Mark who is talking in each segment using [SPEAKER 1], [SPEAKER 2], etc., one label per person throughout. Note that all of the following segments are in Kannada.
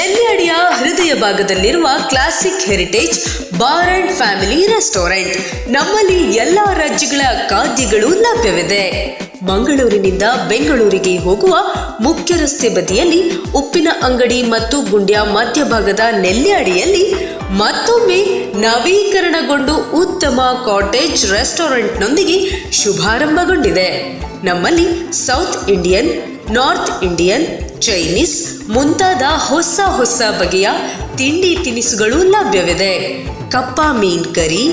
[SPEAKER 1] ಹೃದಯ ಭಾಗದಲ್ಲಿರುವ classic heritage bar and family restaurant ನಮ್ಮಲ್ಲಿ ಎಲ್ಲಾ ರಾಜ್ಯಗಳ ಖಾದ್ಯಗಳು ಲಭ್ಯವಿದೆ. ಮಂಗಳೂರಿನಿಂದ ಬೆಂಗಳೂರಿಗೆ ಹೋಗುವ ಮುಖ್ಯ ರಸ್ತೆ ಬದಿಯಲ್ಲಿ ಉಪ್ಪಿನ ಅಂಗಡಿ ಮತ್ತು ಗುಂಡ್ಯ ಮಧ್ಯಭಾಗದ ನೆಲ್ಯಾಡಿಯಲ್ಲಿ ಮತ್ತೊಮ್ಮೆ ನವೀಕರಣಗೊಂಡು ಉತ್ತಮ ಕಾಟೇಜ್ ರೆಸ್ಟೋರೆಂಟ್ನೊಂದಿಗೆ ಶುಭಾರಂಭಗೊಂಡಿದೆ. ನಮ್ಮಲ್ಲಿ south Indian north Indian, Chinese ಮುಂತಾದ ಹೊಸ ಹೊಸ ಬಗೆಯ ತಿಂಡಿ ತಿನಿಸುಗಳು ಲಭ್ಯವಿದೆ. ಕಪ್ಪ ಮೀನ್ curry,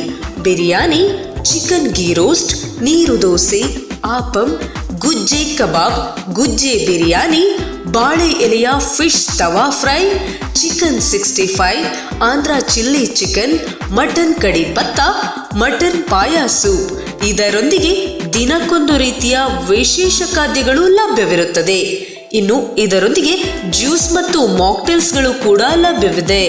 [SPEAKER 1] biryani, chicken ghee roast, neer dosa, appam, ಗುಜ್ಜೆ ಕಬಾಬ್, ಗುಜ್ಜೆ ಬಿರಿಯಾನಿ, ಬಾಳೆ ಎಲೆಯ fish tawa fry, chicken sixty five, Andhra chilli chicken, mutton ಕಡಿ ಪತ್ತ, ಮಟನ್ ಪಾಯ ಸೂಪ್ ಇದರೊಂದಿಗೆ ದಿನಕ್ಕೊಂದು ರೀತಿಯ ವಿಶೇಷ ಖಾದ್ಯಗಳು ಲಭ್ಯವಿರುತ್ತದೆ. ಇನ್ನು ಇದರೊಂದಿಗೆ ಜ್ಯೂಸ್ ಮತ್ತು ಮಾಕ್ಟೇಲ್ಸ್ಗಳು ಕೂಡ ಲಭ್ಯವಿದೆ.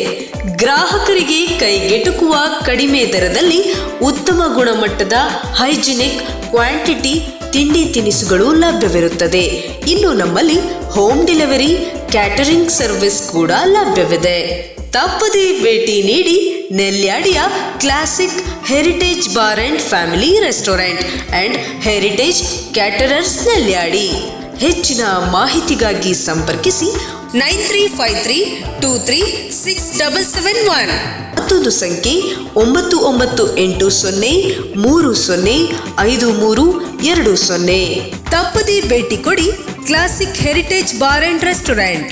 [SPEAKER 1] ಗ್ರಾಹಕರಿಗೆ ಕೈಗೆಟುಕುವ ಕಡಿಮೆ ದರದಲ್ಲಿ ಉತ್ತಮ ಗುಣಮಟ್ಟದ ಹೈಜಿನಿಕ್ ಕ್ವಾಂಟಿಟಿ ತಿಂಡಿ ತಿನಿಸುಗಳು ಲಭ್ಯವಿರುತ್ತದೆ. ಇನ್ನು ನಮ್ಮಲ್ಲಿ ಹೋಮ್ ಡೆಲಿವರಿ, ಕ್ಯಾಟರಿಂಗ್ ಸರ್ವಿಸ್ ಕೂಡ ಲಭ್ಯವಿದೆ. ತಪ್ಪದೇ ಭೇಟಿ ನೀಡಿ ನೆಲ್ಯಾಡಿಯ classic heritage bar and family restaurant and heritage caterers Nelyadi. ಹೆಚ್ಚಿನ ಮಾಹಿತಿಗಾಗಿ ಸಂಪರ್ಕಿಸಿ nine three five three two three six double seven one. ಮತ್ತೊಂದು ಸಂಖ್ಯೆ ಒಂಬತ್ತು ಒಂಬತ್ತು ಎಂಟು ಸೊನ್ನೆ ಮೂರು ಸೊನ್ನೆ ಐದು ಮೂರು ಎರಡು ಸೊನ್ನೆ. ತಪ್ಪದೇ ಭೇಟಿ ಕೊಡಿ classic heritage bar and restaurant